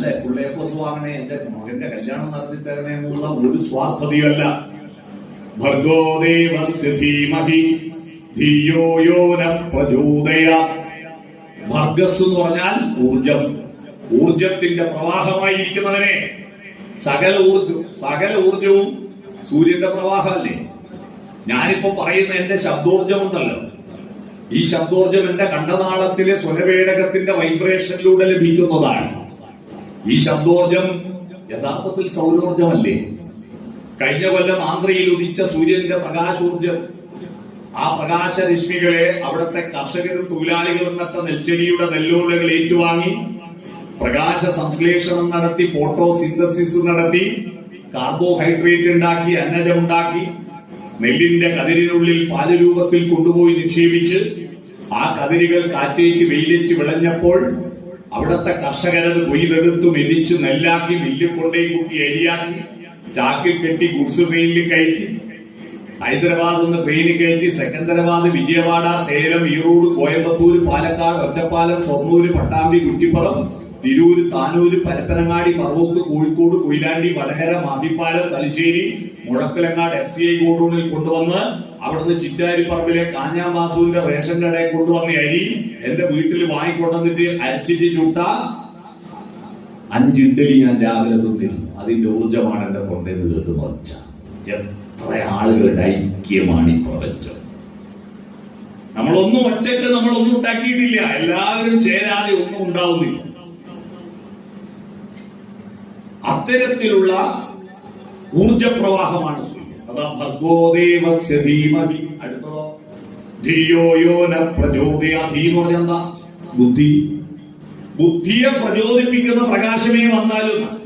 അല്ലെ? Full A വാങ്ങണേ എന്റെ മകന്റെ കല്യാണം നടത്തി തരണേ എന്നുള്ള ഒരു സ്വാർത്ഥതയല്ല ഭർഗോദേവസ്യ ധീമഹി ധിയോ യോ പ്രചോദയ. ഭർഗസ് എന്ന് പറഞ്ഞാൽ ഊർജം. ഊർജത്തിന്റെ പ്രവാഹമായിരിക്കുന്നവനെ സകല ഊർജവും സകല ഊർജവും സൂര്യന്റെ പ്രവാഹമല്ലേ? ഞാനിപ്പോ പറയുന്ന എന്റെ ശബ്ദോർജം ഉണ്ടല്ലോ ഈ ശബ്ദോർജം എന്റെ കണ്ടനാളത്തിലെ സ്വരവേടകത്തിന്റെ വൈബ്രേഷനിലൂടെ ലഭിക്കുന്നതാണ്. ഈ ശബ്ദോർജം യഥാർത്ഥത്തിൽ സൗരോർജമല്ലേ? കഴിഞ്ഞ കൊല്ലം ആന്ധ്രയിൽ ഉദിച്ച സൂര്യന്റെ പ്രകാശോർജം. ആ പ്രകാശരശ്മികളെ അവിടുത്തെ കർഷകരും തൊഴിലാളികളും നട്ട നെൽച്ചെടിയുടെ നെല്ലോലകൾ ഏറ്റുവാങ്ങി പ്രകാശ സംശ്ലേഷണം നടത്തി ഫോട്ടോ സിന്തസിസ് നടത്തി കാർബോഹൈഡ്രേറ്റ് ഉണ്ടാക്കി അന്നജം ഉണ്ടാക്കി നെല്ലിന്റെ കതിരിനുള്ളിൽ പാലരൂപത്തിൽ കൊണ്ടുപോയി നിക്ഷേപിച്ച് ആ കതിരുകൾ കാറ്റേക്ക് വെയിലേറ്റ് വിളഞ്ഞപ്പോൾ അവിടുത്തെ കർഷകരത് കൊയിലെടുത്ത് മെതിച്ചു നെല്ലാക്കി മില്ലിൽ കൊണ്ടേ കുത്തി എരിയാക്കി ചാക്കിൽ കെട്ടി ഗുഡ്സ് ട്രെയിനിൽ കയറ്റി ഹൈദരാബാദ് നിന്ന് ട്രെയിനിൽ കയറ്റി Secunderabad Vijayawada Salem Erode Coimbatore Palakkad Ottapalam Shoranur Pattambi Kuttippuram Tirur Tanur Parappanangadi Farook Kozhikode Koyilandy Vadakara Mathippalam Thalassery Muzhappilangad F C I ഗോഡൌണിൽ കൊണ്ടുവന്ന് അവിടുന്ന് ചിറ്റാരിപ്പറമ്പിലെ കാഞ്ഞാമാസൂരിന്റെ റേഷൻ കടയിൽ കൊണ്ടുവന്ന അരി എന്റെ വീട്ടിൽ വാങ്ങിക്കൊണ്ടുവന്നിട്ട് അരിച്ചിട്ട് ചുട്ട അഞ്ച് ഇഡ്ഡലി ഞാൻ രാവിലെ തിന്നിരുന്നു. അതിന്റെ ഊർജമാണ് എന്റെ തൊണ്ടയിൽ നിന്ന് കേൾക്കുന്ന ഒച്ച. എത്ര ആളുകളുടെ ഐക്യമാണ് ഈ പ്രപഞ്ചം. നമ്മളൊന്നും ഒറ്റയ്ക്ക് നമ്മളൊന്നും ഉണ്ടാക്കിയിട്ടില്ല. എല്ലാവരും ചേരാതെ ഒന്നും ഉണ്ടാവുന്നില്ല. അത്തരത്തിലുള്ള ഊർജപ്രവാഹമാണ് അതാ ധിയോയോന എന്ന് പറഞ്ഞാൽ ബുദ്ധി. ബുദ്ധിയെ പ്രചോദിപ്പിക്കുന്ന പ്രകാശമേ വന്നാലും